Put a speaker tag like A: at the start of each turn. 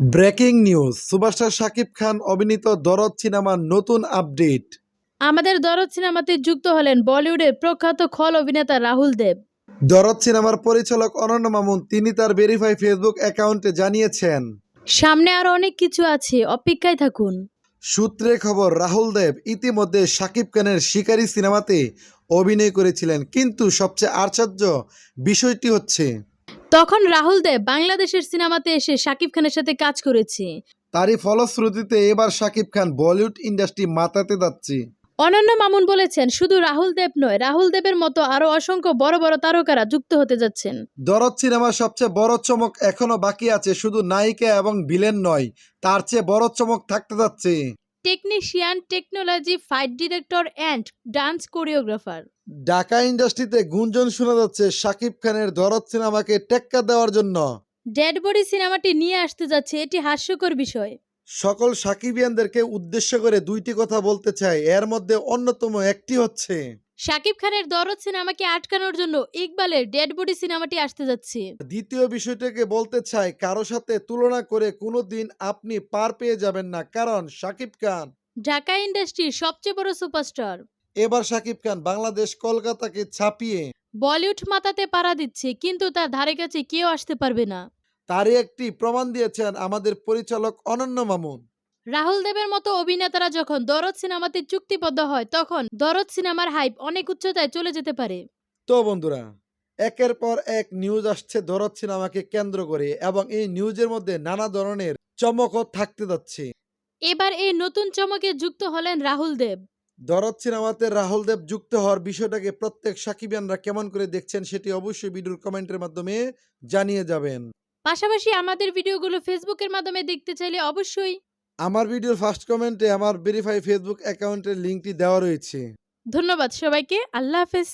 A: Breaking news superstar Shakib Khan অভিনীত দরদ সিনেমার নতুন আপডেট।
B: আমাদের দরদ সিনেমাতে যুক্ত হলেন বলিউডের প্রখ্যাত খল অভিনেতা রাহুল দেব।
A: দরদ সিনেমার পরিচালক অনন্য মামুন তিনি তার ভেরিফাই ফেসবুক অ্যাকাউন্টে জানিয়েছেন।
B: সামনে আরও অনেক কিছু আছে অপেক্ষায় থাকুন।
A: সূত্রে খবর রাহুল দেব ইতিমধ্যে শাকিব খানের শিকারী সিনেমাতে অভিনয় করেছিলেন কিন্তু সবচেয়ে আশ্চর্য বিষয়টি হচ্ছে
B: তখন রাহুল দেব বাংলাদেশের সিনেমাতে এসে শাকিব খানের সাথে কাজ করেছে।
A: তারই ফলশ্রুতিতে এবার শাকিব খান বলিউড ইন্ডাস্ট্রি মাতাতে যাচ্ছে।
B: অনন্য মামুন বলেছেন শুধু রাহুল দেব নয় রাহুল দেবের মতো আরও অসংখ্য বড় বড় তারকারা যুক্ত হতে যাচ্ছেন।
A: দরদ সিনেমার সবচেয়ে বড় চমক এখনও বাকি আছে শুধু নায়িকা এবং ভিলেন নয় তার চেয়ে বড় চমক থাকতে যাচ্ছে।
B: Technician technology fight director and dance choreographer
A: Dhaka ইন্ডাস্ট্রিতে গুঞ্জন শোনা যাচ্ছে শাকিব খানের দরদ সিনেমাকে টেক্কা দেওয়ার জন্য।
B: ডেড বডি সিনেমাটি নিয়ে আসতে যাচ্ছে এটি হাস্যকর বিষয়।
A: সকল সাকিবিয়ানদেরকে উদ্দেশ্য করে দুইটি কথা বলতে চাই। এর মধ্যে অন্যতম একটি হচ্ছে
B: শাকিব খানের দরদ সিনেমাকে আটকানোর জন্য ইকবালের ডেড বডি সিনেমাটি আসতে যাচ্ছে।
A: দ্বিতীয় বিষয়টাকে বলতে চাই কারও সাথে তুলনা করে কোনোদিন আপনি পার পেয়ে যাবেন না কারণ শাকিব খান
B: ঢাকা ইন্ডাস্ট্রির সবচেয়ে বড় সুপারস্টার।
A: এবার শাকিব খান বাংলাদেশ কলকাতাকে ছাপিয়ে
B: বলিউড মাতাতে পাড়া দিচ্ছে কিন্তু তার ধারে কাছে কেউ আসতে পারবে না।
A: তারই একটি প্রমাণ দিয়েছেন আমাদের পরিচালক অনন্য মামুন।
B: রাহুল দেবের মতো অভিনেতারা যখন দরদ সিনেমাতে চুক্তিবদ্ধ হয় তখন দরদ সিনেমার হাইপ অনেক উচ্চতায় চলে যেতে পারে।
A: তো বন্ধুরা একের পর এক নিউজ আসছে দরদ সিনেমাকে কেন্দ্র করে এবং এই নিউজের মধ্যে নানা ধরনের চমকও থাকতে যাচ্ছে।
B: এবার এই নতুন চমকে যুক্ত হলেন রাহুল দেব।
A: দরদ সিনেমাতে রাহুল দেব যুক্ত হওয়ার বিষয়টাকে প্রত্যেক সাকিবিয়ানরা কেমন করে দেখছেন সেটি অবশ্যই ভিডিওর কমেন্টের মাধ্যমে জানিয়ে যাবেন।
B: পাশাপাশি আমাদের ভিডিওগুলো ফেসবুকের মাধ্যমে দেখতে চাইলে অবশ্যই
A: আমার ভিডিওর ফার্স্ট কমেন্টে আমার ভেরিফাই ফেসবুক অ্যাকাউন্টের লিঙ্কটি দেওয়া রয়েছে।
B: ধন্যবাদ সবাইকে। আল্লাহ হাফেজ।